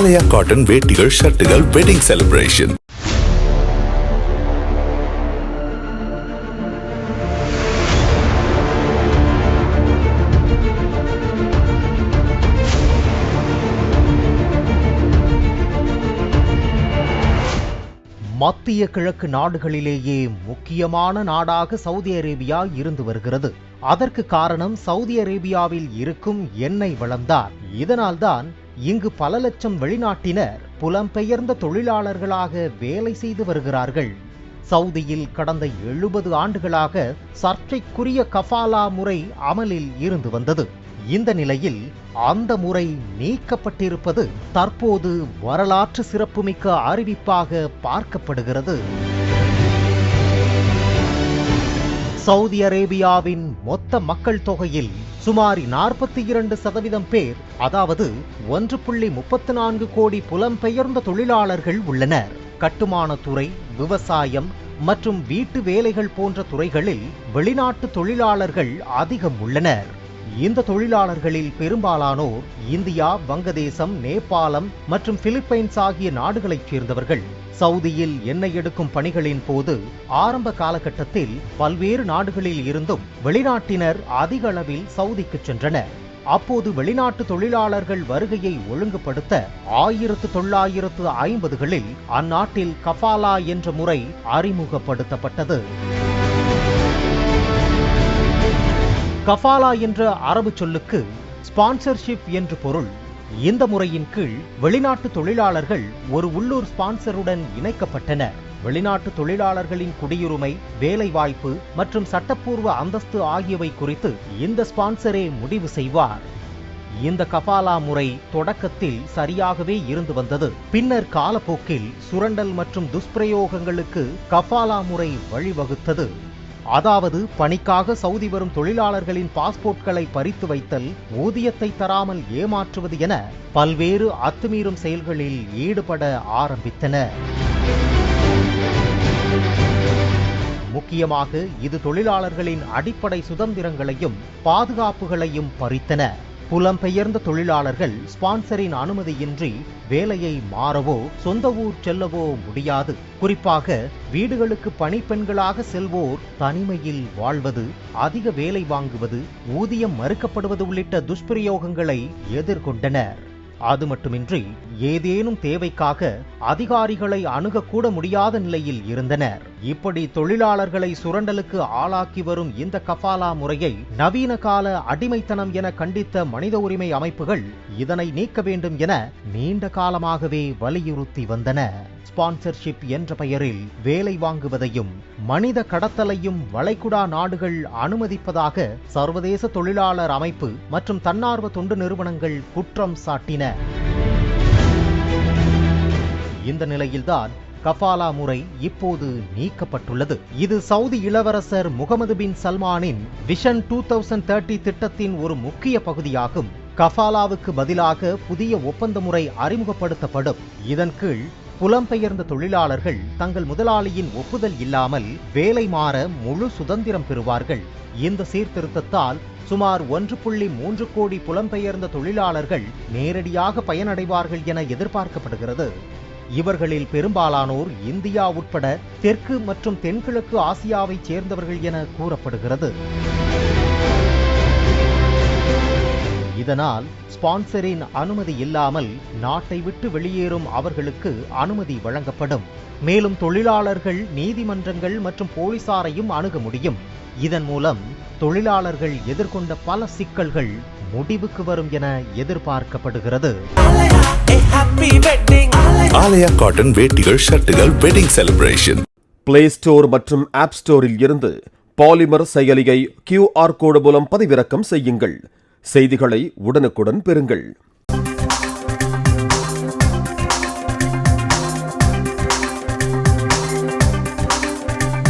ஆலயா cotton வேட்டிகள் ஷர்ட்டுகள் wedding celebration மத்திய கிழக்கு நாடுகளிலேயே முக்கியமான நாடாக சவுதி அரேபியா இருந்து வருகிறது. அதற்கு காரணம் சவுதி அரேபியாவில் இருக்கும் எண்ணெய் வளம்தான். இதனால்தான் இங்கு பல லட்சம் வெளிநாட்டினர் புலம்பெயர்ந்த தொழிலாளர்களாக வேலை செய்து வருகிறார்கள். சவுதியில் கடந்த எழுபது ஆண்டுகளாக சர்ச்சைக்குரிய கஃபாலா முறை அமலில் இருந்து வந்தது. இந்த நிலையில் அந்த முறை நீக்கப்பட்டிருப்பது தற்போது வரலாற்று சிறப்புமிக்க அறிவிப்பாக பார்க்கப்படுகிறது. சவுதி அரேபியாவின் மொத்த மக்கள் தொகையில் சுமார் நாற்பத்தி இரண்டு சதவீதம் பேர் அதாவது ஒன்று புள்ளி முப்பத்து நான்கு கோடி புலம்பெயர்ந்த தொழிலாளர்கள் உள்ளனர். கட்டுமான துறை விவசாயம் மற்றும் வீட்டு வேலைகள் போன்ற துறைகளில் வெளிநாட்டு தொழிலாளர்கள் அதிகம் உள்ளனர். இந்த தொழிலாளர்களில் பெரும்பாலானோர் இந்தியா வங்கதேசம் நேபாளம் மற்றும் பிலிப்பைன்ஸ் ஆகிய நாடுகளைச் சேர்ந்தவர்கள். சவுதியில் எண்ணெய் எடுக்கும் பணிகளின் போது ஆரம்ப காலகட்டத்தில் பல்வேறு நாடுகளில் இருந்தும் வெளிநாட்டினர் அதிக அளவில் சவுதிக்கு சென்றனர். அப்போது வெளிநாட்டு தொழிலாளர்கள் வருகையை ஒழுங்குபடுத்த ஆயிரத்து தொள்ளாயிரத்து ஐம்பதுகளில் அந்நாட்டில் கஃபாலா என்ற முறை அறிமுகப்படுத்தப்பட்டது. கஃபாலா என்ற அரபு சொல்லுக்கு ஸ்பான்சர்ஷிப் என்று பொருள். இந்த முறையின் கீழ் வெளிநாட்டு தொழிலாளர்கள் ஒரு உள்ளூர் ஸ்பான்சருடன் இணைக்கப்பட்டனர். வெளிநாட்டு தொழிலாளர்களின் குடியுரிமை வேலைவாய்ப்பு மற்றும் சட்டப்பூர்வ அந்தஸ்து ஆகியவை குறித்து இந்த ஸ்பான்சரே முடிவு செய்வார். இந்த கபாலா முறை தொடக்கத்தில் சரியாகவே இருந்து வந்தது. பின்னர் காலப்போக்கில் சுரண்டல் மற்றும் துஷ்பிரயோகங்களுக்கு கஃபாலா முறை வழிவகுத்தது. அதாவது பணிக்காக சவுதி வரும் தொழிலாளர்களின் பாஸ்போர்ட்களை பறித்து வைத்தல் ஊதியத்தை தராமல் ஏமாற்றுவது என பல்வேறு அத்துமீறும் செயல்களில் ஈடுபட ஆரம்பித்தன. முக்கியமாக இது தொழிலாளர்களின் அடிப்படை சுதந்திரங்களையும் பாதுகாப்புகளையும் பறித்தன. புலம்பெயர்ந்த தொழிலாளர்கள் ஸ்பான்சரின் அனுமதியின்றி வேலையை மாறவோ சொந்த ஊர் செல்லவோ முடியாது. குறிப்பாக வீடுகளுக்கு பணிப்பெண்களாக செல்வோர் தனிமையில் வாழ்வது அதிக வேலை வாங்குவது ஊதியம் மறுக்கப்படுவது உள்ளிட்ட துஷ்பிரயோகங்களை எதிர்கொண்டனர். அது மட்டுமின்றி ஏதேனும் தேவைக்காக அதிகாரிகளை அணுகக்கூட முடியாத நிலையில் இருந்தனர். இப்படி தொழிலாளர்களை சுரண்டலுக்கு ஆளாக்கி வரும் இந்த கஃபாலா முறையை நவீன கால அடிமைத்தனம் என கண்டித்த மனித உரிமை அமைப்புகள் இதனை நீக்க வேண்டும் என நீண்ட காலமாகவே வலியுறுத்தி வந்தன. ஸ்பான்சர்ஷிப் என்ற பெயரில் வேலை வாங்குவதையும் மனித கடத்தலையும் வளைகுடா நாடுகள் அனுமதிப்பதாக சர்வதேச தொழிலாளர் அமைப்பு மற்றும் தன்னார்வ தொண்டு நிறுவனங்கள் குற்றம் சாட்டின. இந்த நிலையில்தான் கஃபாலா முறை இப்போது நீக்கப்பட்டுள்ளது. இது சவுதி இளவரசர் முகமது பின் சல்மானின் விஷன் டூ தௌசண்ட் தேர்ட்டி திட்டத்தின் ஒரு முக்கிய பகுதியாகும். கஃபாலாவுக்கு பதிலாக புதிய ஒப்பந்த முறை அறிமுகப்படுத்தப்படும். இதன் கீழ் புலம்பெயர்ந்த தொழிலாளர்கள் தங்கள் முதலாளியின் ஒப்புதல் இல்லாமல் வேலை மாற முழு சுதந்திரம் பெறுவார்கள். இந்த சீர்திருத்தத்தால் சுமார் ஒன்று புள்ளி மூன்று கோடி புலம்பெயர்ந்த தொழிலாளர்கள் நேரடியாக பயனடைவார்கள் என எதிர்பார்க்கப்படுகிறது. இவர்களில் பெரும்பாலானோர் இந்தியா உட்பட தெற்கு மற்றும் தென்கிழக்கு ஆசியாவைச் சேர்ந்தவர்கள் என கூறப்படுகிறது. இதனால் ஸ்பான்சரின் அனுமதி இல்லாமல் நாட்டை விட்டு வெளியேறும் அவர்களுக்கு அனுமதி வழங்கப்படும். மேலும் தொழிலாளர்கள் நீதிமன்றங்கள் மற்றும் போலீசாரையும் அணுக முடியும். இதன் மூலம் தொழிலாளர்கள் எதிர்கொண்ட பல சிக்கல்கள் முடிவுக்கு வரும் என எதிர்பார்க்கப்படுகிறது. ஆலயா காட்டன் வேட்டிகள் ஷர்ட்டுகள் வெட்டிங் செலிப்ரேஷன் பிளே ஸ்டோர் மற்றும் ஆப் ஸ்டோரில் இருந்து பாலிமர் செயலியை கியூஆர் கோடு மூலம் பதிவிறக்கம் செய்யுங்கள். செய்திகளை உடனுக்குடன் பெறுங்கள்.